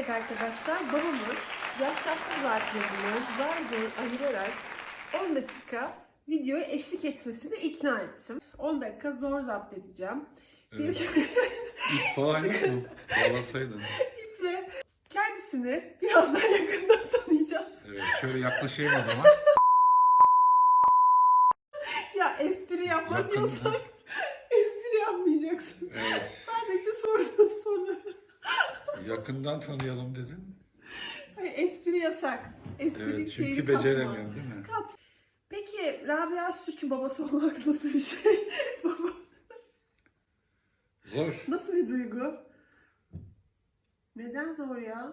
Evet arkadaşlar babamı yaşarsız vaatlerini zar zor ayırarak 10 dakika videoya eşlik etmesini ikna ettim. 10 dakika zor zapt edeceğim. Evet. İp falan yok mu? Bağlasaydın. Ve kendisini biraz daha yakından tanıyacağız. Evet, şöyle yaklaşayım o zaman. Ya espri yapmak yasak. espri yapmayacaksın. Evet. Sadece sorduğum soruları. Yakından tanıyalım dedin. Hayır, espri yasak. Espri Evet, çünkü beceremiyorum değil mi? Kat. Peki Rabia Sürk'ün babası olmak nasıl bir şey? Zor. nasıl bir duygu? Neden zor ya?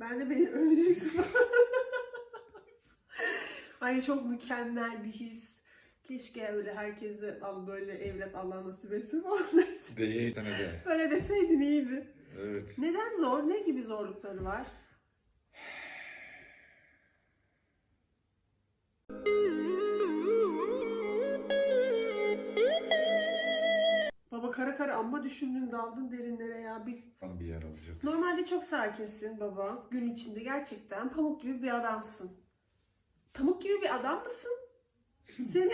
Ben de beni öleceksin. Ay çok mükemmel bir his. Keşke öyle herkese al böyle evlat Allah nasip etsin falan dersin. Değil de. Öyle deseydin iyiydi. Evet. Neden zor? Ne gibi zorlukları var? Baba kara kara amma düşündün daldın derinlere ya. Bir... Bana bir yer alacak. Normalde çok sakinsin baba. Gün içinde gerçekten pamuk gibi bir adamsın. Pamuk gibi bir adam mısın? Seni,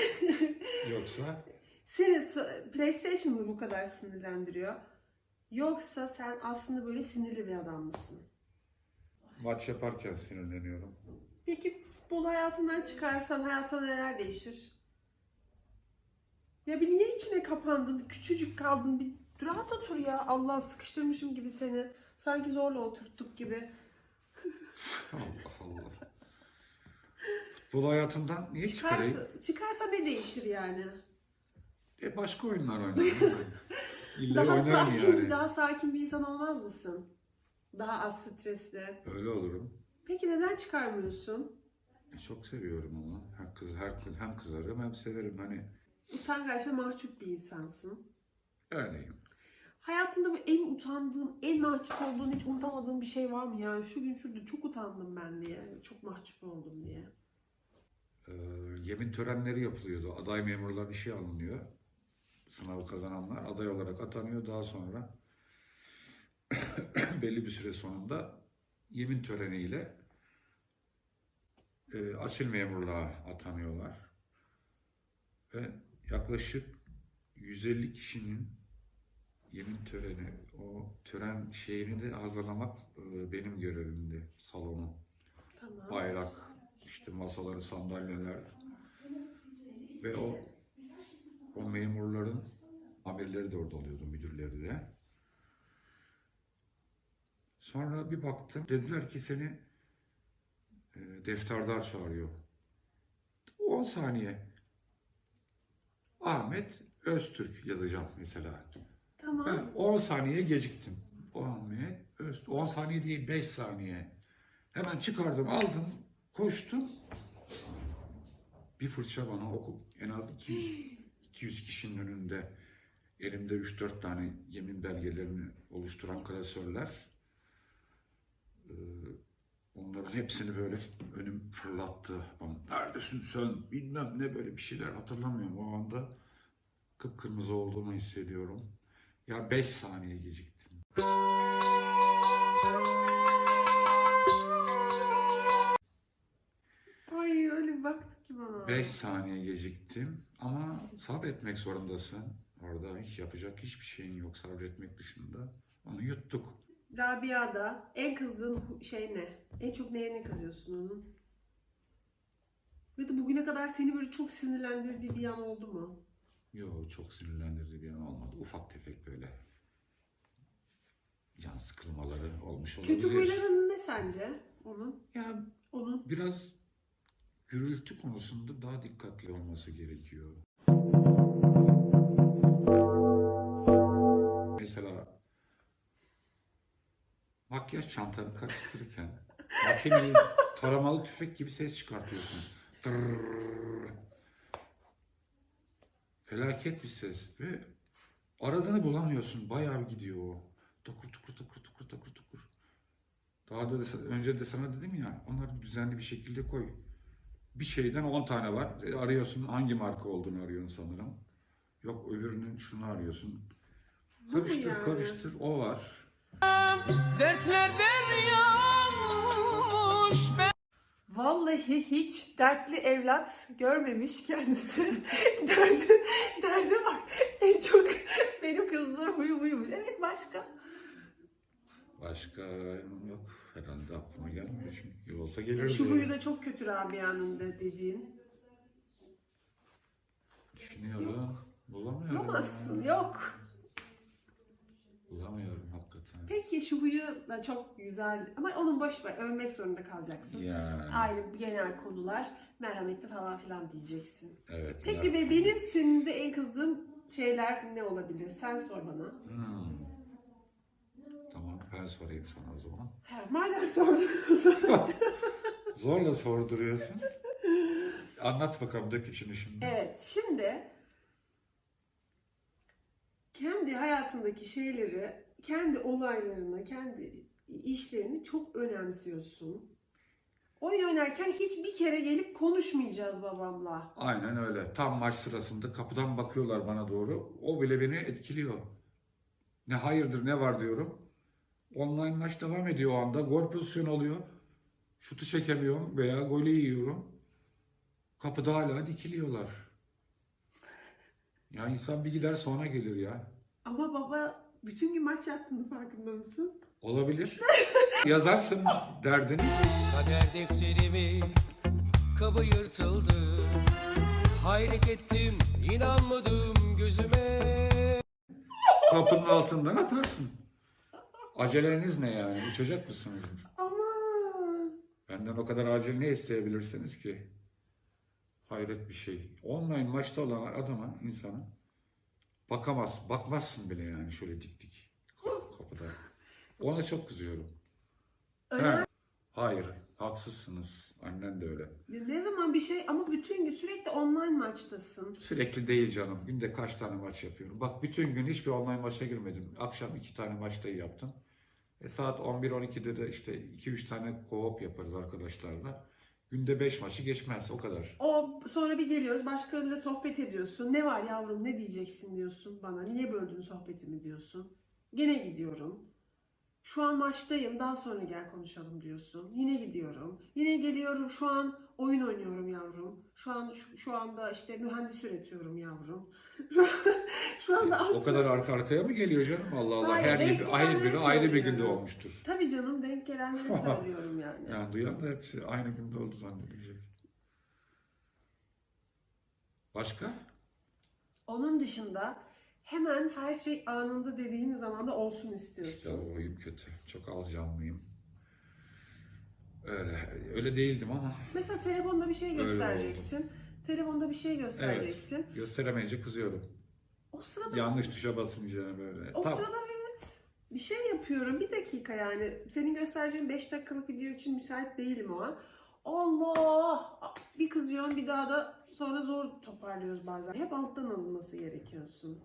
Yoksa seni PlayStation mı bu kadar sinirlendiriyor? Yoksa sen aslında böyle sinirli bir adam mısın? maç yaparken sinirleniyorum. Peki futbol hayatından çıkarsan hayatına neler değişir? Ya bir niye içine kapandın? Küçücük kaldın. Bir rahat otur ya. Allah sıkıştırmışım gibi seni. Sanki zorla oturttuk gibi. Allah Allah. Futbol hayatından niye çıkarayım? Çıkarsa, çıkarsa ne değişir yani? E başka oyunlar oynarım. İlla Daha oynarım sakin, yani. daha sakin bir insan olmaz mısın? Daha az stresli. Öyle olurum. Peki neden çıkarmıyorsun? E, çok seviyorum ama. Her kız, her kız, hem kızarım hem severim. Hani Utangaç ve mahcup bir insansın. öyleyim. Hayatında bu en utandığın, en mahcup olduğun, hiç unutamadığın bir şey var mı? Yani şu gün şurada çok utandım ben diye, çok mahcup oldum diye. Ee, yemin törenleri yapılıyordu. Aday memurlar işe alınıyor. Sınavı kazananlar aday olarak atanıyor. Daha sonra belli bir süre sonunda yemin töreniyle e, asil memurluğa atanıyorlar. Ve yaklaşık 150 kişinin yemin töreni, o tören şeyini de hazırlamak e, benim görevimdi. Salonu, Tamam. bayrak, işte masaları, sandalyeler ve o o memurların amirleri de orada oluyordu, müdürleri de. Sonra bir baktım, dediler ki seni e, defterdar çağırıyor. 10 saniye. Ahmet Öztürk yazacağım mesela. Tamam. Ben 10 saniye geciktim. Ahmet Öztürk. 10 saniye değil 5 saniye. Hemen çıkardım, aldım, koştum. Bir fırça bana oku. En az 200, 200 kişinin önünde elimde 3-4 tane yemin belgelerini oluşturan klasörler. Ee, onların hepsini böyle önüm fırlattı. Bana, Neredesin sen? Bilmem ne böyle bir şeyler hatırlamıyorum. O anda kıpkırmızı olduğumu hissediyorum. Ya 5 saniye geciktim. Öyle bir baktı ki bana. 5 saniye geciktim ama sabretmek zorundasın. Orada hiç yapacak hiçbir şeyin yok sabretmek dışında. Onu yuttuk. Rabia'da en kızdığın şey ne? En çok neye ne kızıyorsun onun? Ve de bugüne kadar seni böyle çok sinirlendirdiği bir yan oldu mu? Yo çok sinirlendirici bir an olmadı. Ufak tefek böyle can sıkılmaları olmuş olabilir. Kötü huyların ne sence onun? Ya Onun. biraz gürültü konusunda daha dikkatli olması gerekiyor. Mesela makyaj çantanı karıştırırken makineyi taramalı tüfek gibi ses çıkartıyorsun. Tırrrr. Felaket bir ses ve aradığını bulamıyorsun. Bayağı gidiyor o. Tukur tukur tukur tukur tukur tukur. Daha da önce de sana dedim ya onları düzenli bir şekilde koy. Bir şeyden 10 tane var. E, arıyorsun hangi marka olduğunu arıyorsun sanırım. Yok öbürünün şunu arıyorsun. Bu Karıştır yani? karıştır o var. Dertlerden yanmış Vallahi hiç dertli evlat görmemiş kendisi. derdi, derdi bak. En çok benim kızdığım huyu buymuş. Evet başka. Başka yok herhalde aklıma gelmiyor çünkü. Olsa gelirdi. Şu huyu da çok kötü Rabia'nın da dediğin. Düşünüyorum. Bulamıyorum. Bulamazsın. ya. Yok. Bulamıyorum hakikaten. Peki şu huyu da çok güzel ama onun boş ver. Övmek zorunda kalacaksın. Yani. Ayrı genel konular. Merhametli falan filan diyeceksin. Evet. Peki be benim senin de en kızdığım şeyler ne olabilir? Sen sor bana. Hmm. Ben sorayım sana o zaman. Ha, Madem sordun. Zorla sorduruyorsun. Anlat bakalım dök içini şimdi. Evet, şimdi kendi hayatındaki şeyleri, kendi olaylarını, kendi işlerini çok önemsiyorsun. Oyun oynarken hiç bir kere gelip konuşmayacağız babamla. Aynen öyle. Tam maç sırasında kapıdan bakıyorlar bana doğru. O bile beni etkiliyor. Ne hayırdır ne var diyorum. Online maç devam ediyor o anda. Gol pozisyonu oluyor. Şutu çekemiyorum veya golü yiyorum. Kapıda hala dikiliyorlar. Ya insan bir gider sonra gelir ya. Ama baba bütün gün maç yaptığını farkında mısın? Olabilir. Yazarsın derdini. Kader defterimi kabı yırtıldı Hayret ettim inanmadım gözüme Kapının altından atarsın. Aceleniz ne yani? Uçacak mısınız? Aman. Benden o kadar acil ne isteyebilirsiniz ki? Hayret bir şey. Online maçta olan adama, insana bakamaz, bakmazsın bile yani şöyle dik dik kapıda. Ona çok kızıyorum. Önemli. Ha, Hayır, haksızsınız. Annen de öyle. Ne zaman bir şey ama bütün gün sürekli online maçtasın. Sürekli değil canım. Günde kaç tane maç yapıyorum. Bak bütün gün hiçbir online maça girmedim. Akşam iki tane maçta yaptım. E saat 11-12'de de işte 2-3 tane co-op yaparız arkadaşlarla. Günde 5 maçı geçmez o kadar. O sonra bir geliyoruz başkalarıyla sohbet ediyorsun. Ne var yavrum ne diyeceksin diyorsun bana. Niye böldün sohbetimi diyorsun. Gene gidiyorum. Şu an maçtayım daha sonra gel konuşalım diyorsun. Yine gidiyorum. Yine geliyorum şu an oyun oynuyorum yavrum. Şu an şu, şu anda işte mühendis üretiyorum yavrum. Şu, anda O kadar arka arkaya mı geliyor canım? Allah Allah. Hayır, Her gibi ayrı biri ayrı bir günde olmuştur. Tabii canım denk gelenleri söylüyorum yani. Yani duyan da hepsi aynı günde oldu zannedecek. Başka? Onun dışında hemen her şey anında dediğin zaman da olsun istiyorsun. İşte o huyum kötü. Çok az canlıyım. Öyle. Öyle değildim ama Mesela telefonda bir şey göstereceksin. Telefonda bir şey göstereceksin. gösteremeyince kızıyorum. O sırada Yanlış tuşa basınca böyle. o Tam sırada evet bir şey yapıyorum. Bir dakika yani. Senin göstereceğin 5 dakikalık video için müsait değilim o an. Allah! Bir kızıyorsun bir daha da sonra zor toparlıyoruz bazen. Hep alttan alınması gerekiyorsun.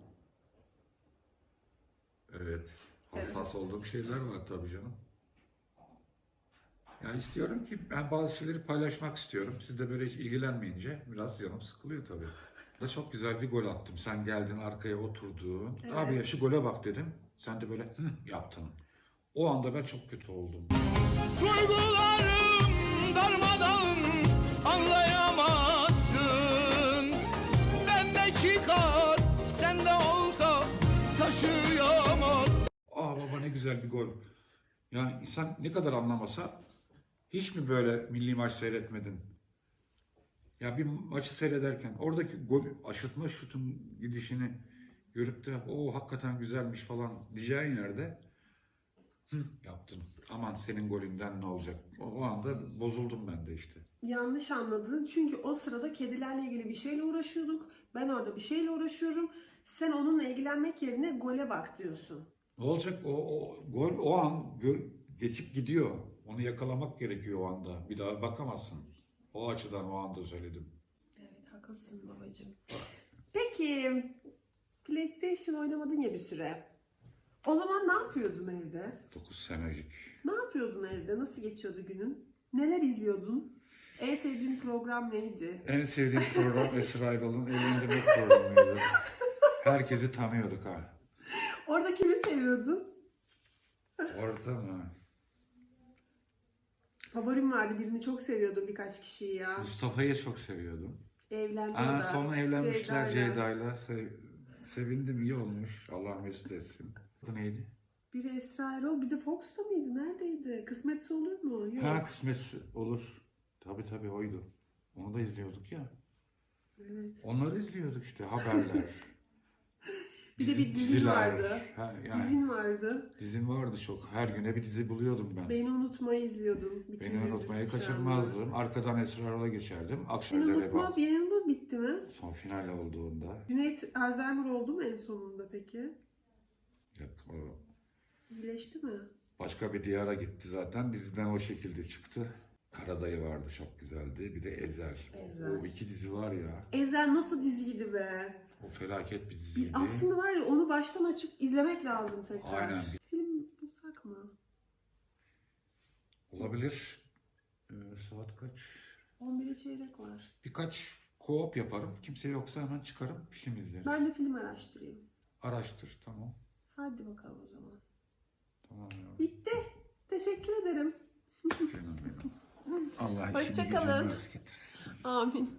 Evet. Hassas olduğum şeyler var tabii canım. Yani istiyorum ki ben bazı şeyleri paylaşmak istiyorum. Siz de böyle hiç ilgilenmeyince biraz canım sıkılıyor tabii. Da çok güzel bir gol attım. Sen geldin arkaya oturdun. Evet. Abi ya şu gole bak dedim. Sen de böyle hı yaptın. O anda ben çok kötü oldum. Duygularım darmadağın anlayamazsın Bende çıkar sende olsa taşıyamaz Aa baba ne güzel bir gol. Ya insan ne kadar anlamasa hiç mi böyle milli maç seyretmedin? Ya bir maçı seyrederken oradaki gol aşırtma şutun gidişini görüp de o hakikaten güzelmiş falan diyeceğin yerde hı, yaptın. Aman senin golünden ne olacak? O, o anda bozuldum ben de işte. Yanlış anladın. Çünkü o sırada kedilerle ilgili bir şeyle uğraşıyorduk. Ben orada bir şeyle uğraşıyorum. Sen onunla ilgilenmek yerine gole bak diyorsun. Ne olacak? O, o gol o an geçip gidiyor. Onu yakalamak gerekiyor o anda. Bir daha bakamazsın. O açıdan o anda söyledim. Evet haklısın babacığım. Peki PlayStation oynamadın ya bir süre. O zaman ne yapıyordun evde? 9 senecik. Ne yapıyordun evde? Nasıl geçiyordu günün? Neler izliyordun? En sevdiğin program neydi? En sevdiğim program Esra Erol'un evlendirme programıydı. Herkesi tanıyorduk ha. Orada kimi seviyordun? Orada mı? Favorim vardı. Birini çok seviyordum birkaç kişiyi ya. Mustafa'yı çok seviyordum. Evlendi o Aa, da. sonra evlenmişler Ceyda'yla. Ceyda'yla. Se- sevindim iyi olmuş. Allah mesut etsin. Adı neydi? Biri Esra Erol bir de Fox'ta mıydı? Neredeydi? Kısmetse olur mu? Yok. Ha kısmet olur. Tabii tabii oydu. Onu da izliyorduk ya. Evet. Onları izliyorduk işte haberler. Bir de bir dizin vardı. Ha, yani Dizin vardı. dizim vardı çok. Her güne bir dizi buluyordum ben. Beni unutmayı izliyordum. Bütün Beni gün unutmayı düşmüş kaçırmazdım. Arkadan Esra Erol'a geçerdim. Beni Akşamları unutma bak. bir yanında bitti mi? Son final olduğunda. Cüneyt Alzheimer oldu mu en sonunda peki? Yok, o İyileşti mi? başka bir diyara gitti zaten. Diziden o şekilde çıktı. Karadayı vardı çok güzeldi. Bir de Ezel. Ezel. O iki dizi var ya. Ezel nasıl diziydi be? O felaket bir diziydi. aslında var ya onu baştan açıp izlemek lazım tekrar. Aynen. Film bulsak mı? Olabilir. Ee, saat kaç? 11'e çeyrek var. Birkaç co-op yaparım. Kimse yoksa hemen çıkarım film izlerim. Ben de film araştırayım. Araştır tamam. Hadi bakalım o zaman. Tamam ya. Bitti. Teşekkür ederim. Benim. Allah işini Hoşça kalın. gücünü rast getirsin. Amin.